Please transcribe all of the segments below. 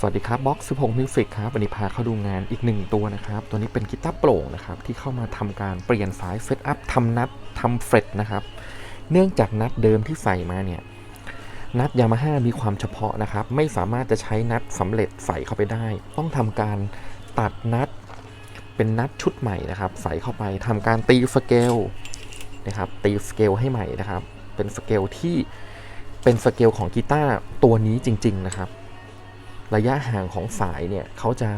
สวัสดีครับบ็อกซ์16 Music ครับวันนี้พาเข้าดูงานอีกหนึ่งตัวนะครับ ตัวนี้เป็นกีตาร์โปร่งนะครับ ที่เข้ามาทำการเปลี่ยนสายเซตอัพทำนัดทำเฟรตนะครับ เนื่องจากนัดเดิมที่ใส่มาเนี่ย นัดยามาฮ่ามีความเฉพาะนะครับ ไม่สามารถจะใช้นัดสำเร็จใส่เข้าไปได้ ต้องทำการตัดนัดเป็นนัดชุดใหม่นะครับ ใส่เข้าไปทำการตีสเกลนะครับ ตีสเกลให้ใหม่นะครับ เป็นสเกลที่เป็นสเกลของกีตาร์ตัวนี้จริง ๆ นะครับ ระยะห่างของสายเนี่ยเขาจะ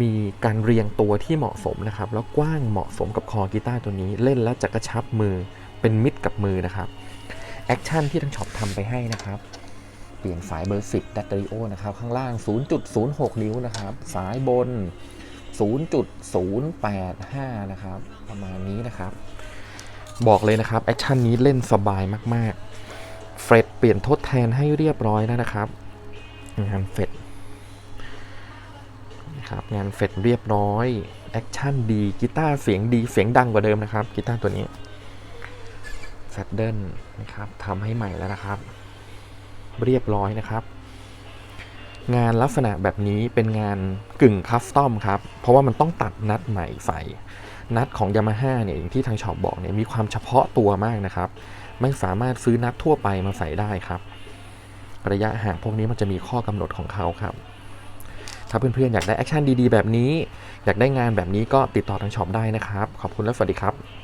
มีการเรียงตัวที่เหมาะสมนะครับ แล้วกว้างเหมาะสมกับคอกีตาร์ตัวนี้เล่นแล้วจะกระชับมือเป็นมิตรกับมือนะครับแอคชั่นที่ทางช็อปทำไปให้นะครับ เปลี่ยนสายเบอร์10ดัตเตอริโอนะครับ ข้างล่าง 0.06 นิ้วนะครับ สายบน 0.085 นะครับ ประมาณนี้นะครับ บอกเลยนะครับแอคชั่นนี้เล่นสบายมาก ๆ เฟรดเปลี่ยนทดแทนให้เรียบร้อยแล้วนะครับงานเฟด นะครับงานเฟดเรียบร้อยแอคชั่นดีกีตาร์เสียงดีเสียงดังกว่าเดิมนะครับกีตาร์ตัวนี้แฟดเดิลนะครับทำให้ใหม่แล้วนะครับ เรียบร้อยนะครับ งานลักษณะแบบนี้เป็นงานกึ่งคัสตอมครับ เพราะว่ามันต้องตัดนัดใหม่ใส่นัดของ Yamaha เนี่ยอย่างที่ทางช็อปบอกเนี่ยมีความเฉพาะตัวมากนะครับ ไม่สามารถซื้อนัดทั่วไปมาใส่ได้ครับ ระยะห่างพวกนี้มันจะมีข้อกำหนดของเขาครับ ถ้าเพื่อนๆอยากได้แอคชั่นดีๆแบบนี้ อยากได้งานแบบนี้ก็ติดต่อทางช็อปได้นะครับ ขอบคุณและสวัสดีครับ